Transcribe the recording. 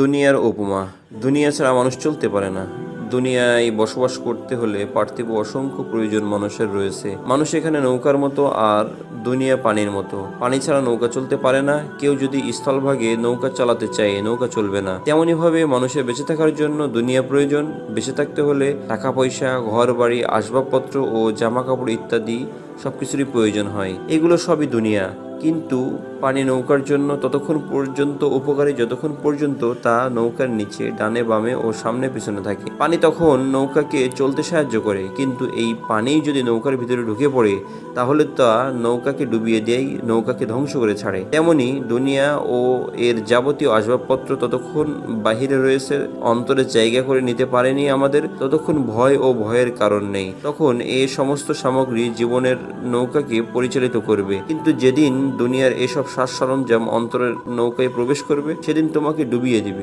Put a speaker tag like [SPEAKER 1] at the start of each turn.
[SPEAKER 1] দুনিয়ার উপমা। দুনিয়া ছাড়া মানুষ চলতে পারে না। দুনিয়ায় বসবাস করতে হলে পার্থিব অসংখ্য প্রয়োজন মানুষের রয়েছে। মানুষ এখানে নৌকার মতো আর দুনিয়া পানির মতো। পানি ছাড়া নৌকা চলতে পারে না। কেউ যদি স্থলভাগে নৌকা চালাতে চায়, নৌকা চলবে না। তেমনই ভাবে মানুষের বেঁচে থাকার জন্য দুনিয়া প্রয়োজন। বেঁচে থাকতে হলে টাকা পয়সা ঘর বাড়ি আসবাবপত্র ও জামা কাপড় ইত্যাদি সবকিছুরই প্রয়োজন হয়। এগুলো সবই দুনিয়া। কিন্তু পানি নৌকার জন্য ততক্ষণ পর্যন্ত উপকারী, যতক্ষণ পর্যন্ত তা নৌকার নিচে, ডানে, বামে ও সামনে পিছনে থাকে। পানি তখন নৌকাকে চলতে সাহায্য করে, কিন্তু এই পানি যদি নৌকার ভিতরে ঢুকে পড়ে, তাহলে তা নৌকাকে ডুবিয়ে দেয়, নৌকাকে ধ্বংস করে ছাড়ে। তেমনি দুনিয়া ও এর যাবতীয় আসবাবপত্র ততক্ষণ বাহিরে রয়েছে, অন্তরে জায়গা করে নিতে পারেনি আমাদের, ততক্ষণ ভয় ও ভয়ের কারণ নেই। তখন এ সমস্ত সামগ্রী জীবনের নৌকাকে পরিচালিত করবে। কিন্তু যেদিন দুনিয়ার এসব সাজ সরঞ্জাম অন্তরের নৌকায় প্রবেশ করবে সেদিন তোমাকে ডুবিয়ে দিবে।